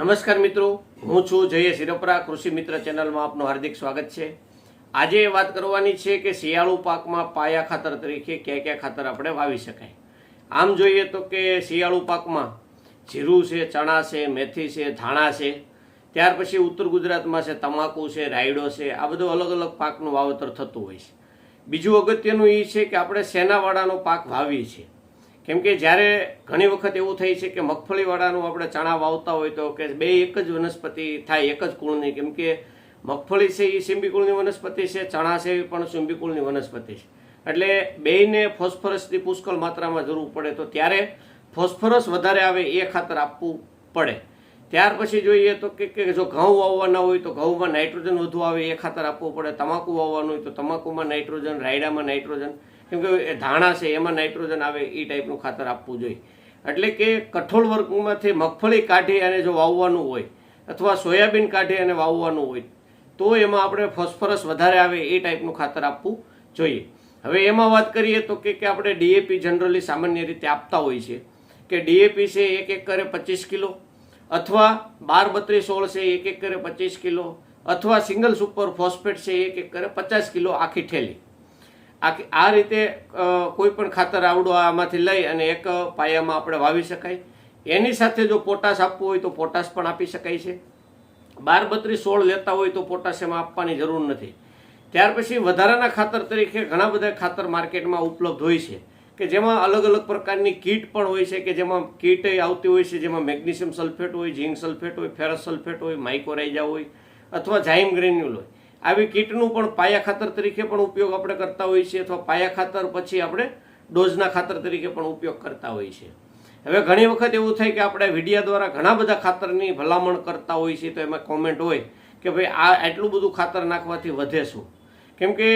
નમસ્કાર મિત્રો, હું છું જય શિરપરા કૃષિ મિત્ર ચેનલમાં આપનું હાર્દિક સ્વાગત છે. આજે વાત કરવાની છે કે શિયાળુ પાકમાં પાયા ખાતર તરીકે કયા કયા ખાતર આપણે વાવી શકાય. આમ જોઈએ તો કે શિયાળુ પાકમાં જીરું છે, ચણા છે, મેથી છે, ધાણા છે, ત્યાર પછી ઉત્તર ગુજરાતમાં છે, તમાકુ છે, રાયડો છે, આ બધું અલગ અલગ પાકનું વાવેતર થતું હોય છે. બીજું અગત્યનું એ છે કે આપણે શેનાવાળાનો પાક વાવીએ છીએ. કેમ કે જ્યારે ઘણી વખત એવું થાય છે કે મગફળીવાળાનું આપણે ચણા વાવતા હોય તો કે બે એક જ વનસ્પતિ થાય, એક જ કુળની. કેમ કે મગફળી છે એ સિંબી કુળની વનસ્પતિ છે, ચણા છે એ પણ સિંબી કુળની વનસ્પતિ છે. એટલે બેયને ફોસ્ફરસની પુષ્કળ માત્રામાં જરૂર પડે તો ત્યારે ફોસ્ફરસ વધારે આવે એ ખાતર આપવું પડે. ત્યાર પછી જોઈએ તો કે જો ઘઉં વાવવાના હોય તો ઘઉંમાં નાઇટ્રોજન વધુ આવે એ ખાતર આપવું પડે. તમાકુ વાવવાનું હોય તો તમાકુમાં નાઇટ્રોજન, રાયડામાં નાઇટ્રોજન. કેમ કે ધાણા છે, એમાં નાઇટ્રોજન આવે એ ટાઈપનું ખાતર આપવું જોઈએ. એટલે કે કઠોળ વર્ગમાંથી મગફળી કાઢી અને જો વાવવાનું હોય, અથવા સોયાબીન કાઢી અને વાવવાનું હોય, તો એમાં આપણે ફોસ્ફરસ વધારે આવે, એ ટાઈપનું ખાતર આપવું જોઈએ. હવે એમાં વાત કરીએ તો કે કે આપણે ડીએપી જનરલી સામાન્ય રીતે આપતા હોય છે. કે ડીએપી છે, એક એકરે પચીસ કિલો, અથવા બાર બત્રીસ સોળ છે, એક એકરે પચીસ કિલો, અથવા સિંગલ સુપર ફોસ્ફેટ છે, એક એકરે પચાસ કિલો આખી ઠેલી આખી આ રીતે કોઈ પણ ખાતર આવડો આમાંથી લઈ અને એક પાયામાં આપણે વાવી શકાય. એની સાથે જો પોટાશ આપવું હોય તો પોટાશ પણ આપી શકાય છે. બાર બત્રીસ સોળ લેતા હોય તો પોટાશ એમાં આપવાની જરૂર નથી. ત્યાર પછી વધારાના ખાતર તરીકે ઘણા બધા ખાતર માર્કેટમાં ઉપલબ્ધ હોય છે કે જેમાં અલગ અલગ પ્રકારની કીટ પણ હોય છે કે જેમાં કીટ આવતી હોય છે, જેમાં મેગ્નેશિયમ સલ્ફેટ હોય, ઝીંક સલ્ફેટ હોય, ફેરસ સલ્ફેટ હોય માઇકોરાઇઝા હોય અથવા જાઇમ ગ્રેન્યુલ હોય. આવી કીટનું પણ પાયા ખાતર તરીકે પણ ઉપયોગ આપણે કરતા હોઈએ છીએ અથવા પાયા ખાતર પછી આપણે ડોઝના ખાતર તરીકે પણ ઉપયોગ કરતા હોઈએ છીએ. હવે ઘણી વખત એવું થાય કે આપણે વિડિયા દ્વારા ઘણા બધા ખાતરની ભલામણ કરતા હોઈએ છીએ તો એમાં કોમેન્ટ હોય કે ભાઈ આ આટલું બધું ખાતર નાખવાથી વધે શું? કેમ કે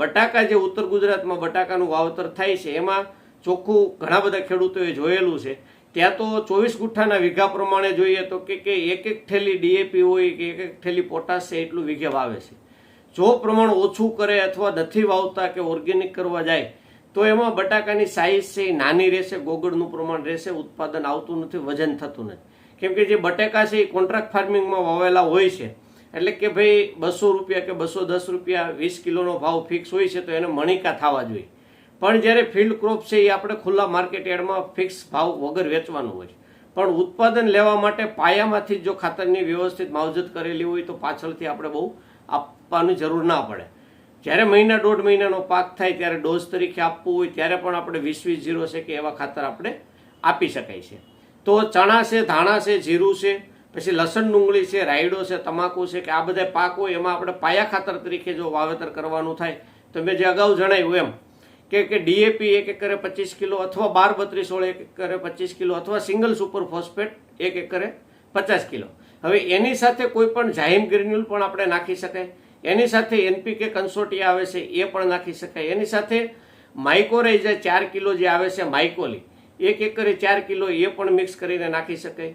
બટાકા જે ઉત્તર ગુજરાતમાં બટાકાનું વાવતર થાય છે, એમાં ચોખ્ખું ઘણા બધા ખેડૂતોએ જોયેલું છે. ત્યાં તો ચોવીસ ગુઠ્ઠાના વીઘા પ્રમાણે જોઈએ તો કે કે એક એક થેલી ડીએપી હોય કે એક એક થેલી પોટાશ છે એટલું વીઘે વાવે છે. જો પ્રમાણ ઓછું કરે અથવા નથી વાવતા કે ઓર્ગેનિક કરવા જાય, તો એમાં બટાકાની સાઇઝ છે એ નાની રહેશે, ગોગળનું પ્રમાણ રહેશે, ઉત્પાદન આવતું નથી, વજન થતું નથી. કેમ કે જે બટાકા છે એ કોન્ટ્રાક્ટ ફાર્મિંગમાં વાવેલા હોય છે. એટલે કે ભાઈ બસો રૂપિયા કે બસો દસ રૂપિયા, વીસ કિલોનો ભાવ ફિક્સ હોય છે તો એને મણિકા થવા જોઈએ. પણ જ્યારે ફિલ્ડ ક્રોપ છે એ આપણે ખુલ્લા માર્કેટ યાર્ડમાં ફિક્સ ભાવ વગર વેચવાનું હોય છે. પણ ઉત્પાદન લેવા માટે પાયામાંથી જ ખાતરની વ્યવસ્થિત માવજત કરેલી હોય તો પાછળથી આપણે બહુ આપવાની જરૂર ના પડે. જ્યારે મહિના દોઢ મહિનાનો પાક થાય ત્યારે ડોઝ તરીકે આપવું હોય ત્યારે પણ આપણે વીસ વીસ જીરો છે કે એવા ખાતર આપણે આપી શકાય છે. તો ચણા છે, ધાણા છે, જીરું છે, પછી લસણ ડુંગળી છે, રાયડો છે, તમાકુ છે કે આ બધા પાક હોય એમાં આપણે પાયા ખાતર તરીકે જો વાવેતર કરવાનું થાય તો મેં જે અગાઉ જણાવ્યું એમ કે કે ડીએપી એક એકરે પચીસ કિલો અથવા બાર બત્રીસ ઓળ એક એકરે પચીસ કિલો અથવા સિંગલ સુપર ફોસ્ફેટ એક એકરે પચાસ કિલો. હવે એની સાથે કોઈ પણ જાઇમ ગ્રેન્યુલ પણ આપણે નાખી શકાય. એની સાથે એનપીકે કન્સોટિયા આવે છે, એ પણ નાખી શકાય. એની સાથે માઇકોરાઇઝા ચાર કિલો જે આવે છે માઇકોલી એક એકરે ચાર કિલો એ પણ મિક્સ કરીને નાખી શકાય.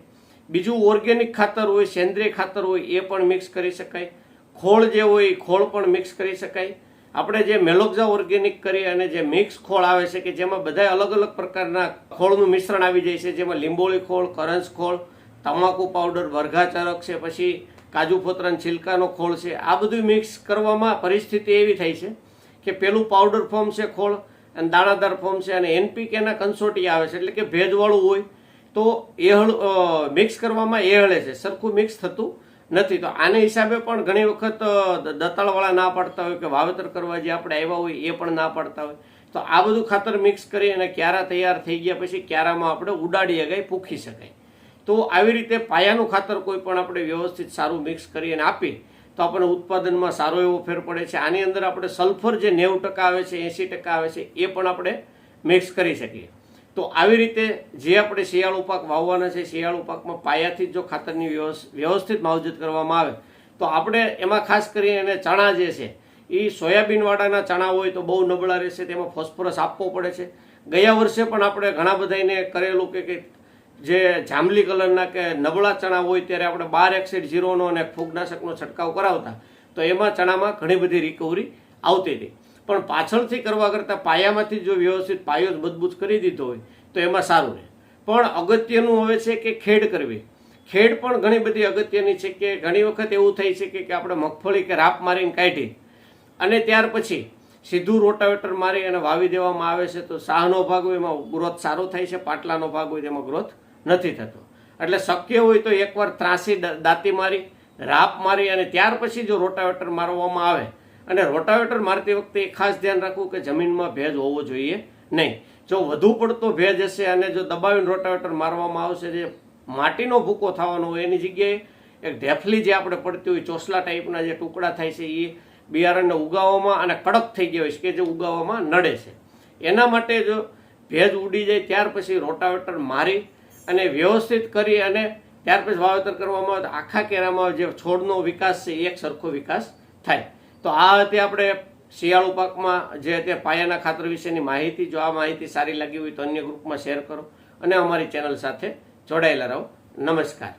બીજું ઓર્ગેનિક ખાતર હોય, સેન્દ્રિય ખાતર હોય, એ પણ મિક્સ કરી શકાય. ખોળ જે હોય, એ ખોળ પણ મિક્સ કરી શકાય. આપણે જે મેલોક્ઝા ઓર્ગેનિક કરી અને જે મિક્સ ખોળ આવે છે કે જેમાં બધા અલગ અલગ પ્રકારના ખોળનું મિશ્રણ આવી જાય છે, જેમાં લીંબોળી ખોળ, કરંજ ખોળ, તમાકુ પાવડર, વરઘાચરક છે, પછી કાજુ ફોતરાન છિલકાનો ખોળ છે. આ બધું મિક્સ કરવામાં પરિસ્થિતિ એવી થાય છે કે પેલું પાવડર ફોર્મ છે ખોળ અને દાણાદાર ફોર્મ છે અને એનપીકેના કન્સોટી આવે છે, એટલે કે ભેજવાળું હોય તો એહળ મિક્સ કરવામાં એહળે છે. સરખું મિક્સ થતું નથી. તો આને હિસાબે પણ ઘણી વખત દતાળવાળા ના પાડતા હોય કે વાવેતર કરવા જે આપણે આવ્યા હોય એ પણ ના પાડતા હોય. તો આ બધું ખાતર મિક્સ કરી અને ક્યારા તૈયાર થઈ ગયા પછી ક્યારામાં આપણે ઉડાડી શકાય પૂખી શકાય. તો આવી રીતે પાયાનું ખાતર કોઈ પણ આપણે વ્યવસ્થિત સારું મિક્સ કરી અને આપી તો આપણને ઉત્પાદનમાં સારો એવો ફેર પડે છે. આની અંદર આપણે સલ્ફર જે નેવું ટકા આવે છે, એંસી ટકા આવે છે, એ પણ આપણે મિક્સ કરી શકીએ. તો આવી રીતે જે આપણે શિયાળુ પાક વાવવાના છે, શિયાળુ પાકમાં પાયાથી જ ખાતરની વ્યવસ- વ્યવસ્થિત માવજત કરવામાં આવે, તો આપણે એમાં ખાસ કરીને ચણા જે છે એ સોયાબીનવાળાના ચણા હોય તો બહુ નબળા રહેશે, તેમાં ફોસ્ફરસ આપવો પડે છે. ગયા વર્ષે પણ આપણે ઘણા બધાને કરેલું કે જે જાંબલી કલરના કે નબળા ચણા હોય ત્યારે આપણે બાર એક્સિડ ઝીરોનો અને ફૂગનાશકનો છંટકાવ કરાવતા, તો એમાં ચણામાં ઘણી બધી રિકવરી આવતી હતી. પણ પાછળથી કરવા કરતાં પાયામાંથી જો વ્યવસ્થિત પાયો મજબૂત કરી દીધો હોય, તો એમાં સારું રહે. પણ અગત્યનું હવે છે કે ખેડ કરવી. ખેડ પણ ઘણી બધી અગત્યની છે કે ઘણી વખત એવું થઈ છે કે આપણે મગફળી કે રાપ મારીને કાઢી અને ત્યાર પછી સીધું રોટાવેટર મારી અને વાવી દેવામાં આવે છે, તો સાહનો ભાગ હોય એમાં ગ્રોથ સારો થાય છે, પાટલાનો ભાગ હોય તેમાં ગ્રોથ નથી થતો. એટલે શક્ય હોય તો એકવાર ત્રાસી દાંતી મારી, રાપ મારી અને ત્યાર પછી જો રોટાવેટર મારવામાં આવે અને રોટાવેટર મારતી વખતે ખાસ ધ્યાન રાખવું કે જમીનમાં ભેજ હોવો જોઈએ નહીં. જો વધુ પડતો ભેજ હશે અને જો દબાવીને રોટાવેટર મારવામાં આવશે, જે માટીનો ભૂકો થવાનો હોય, એની જગ્યાએ એક ઢેફલી જે આપણે પડતી હોય, ચોસલા ટાઈપના જે ટુકડા થાય છે એ બિયારણને ઉગાવવામાં અને કડક થઈ ગયા હોય છે કે જે ઉગાવવામાં નડે છે. એના માટે જો ભેજ ઉડી જાય, ત્યાર પછી રોટાવેટર મારી અને વ્યવસ્થિત કરી અને ત્યાર પછી વાવેતર કરવામાં આવે તો આખા કેરામાં જે છોડનો વિકાસ છે, એ એક સરખો વિકાસ થાય. તો આ હતી આપણે શિયાળુ પાકમાં જે તે પાયાના ખાતર વિશેની માહિતી. જો આ માહિતી સારી લાગી હોય તો અન્ય ગ્રુપમાં શેર કરો અને અમારી ચેનલ સાથે જોડાયેલા રહો. નમસ્કાર.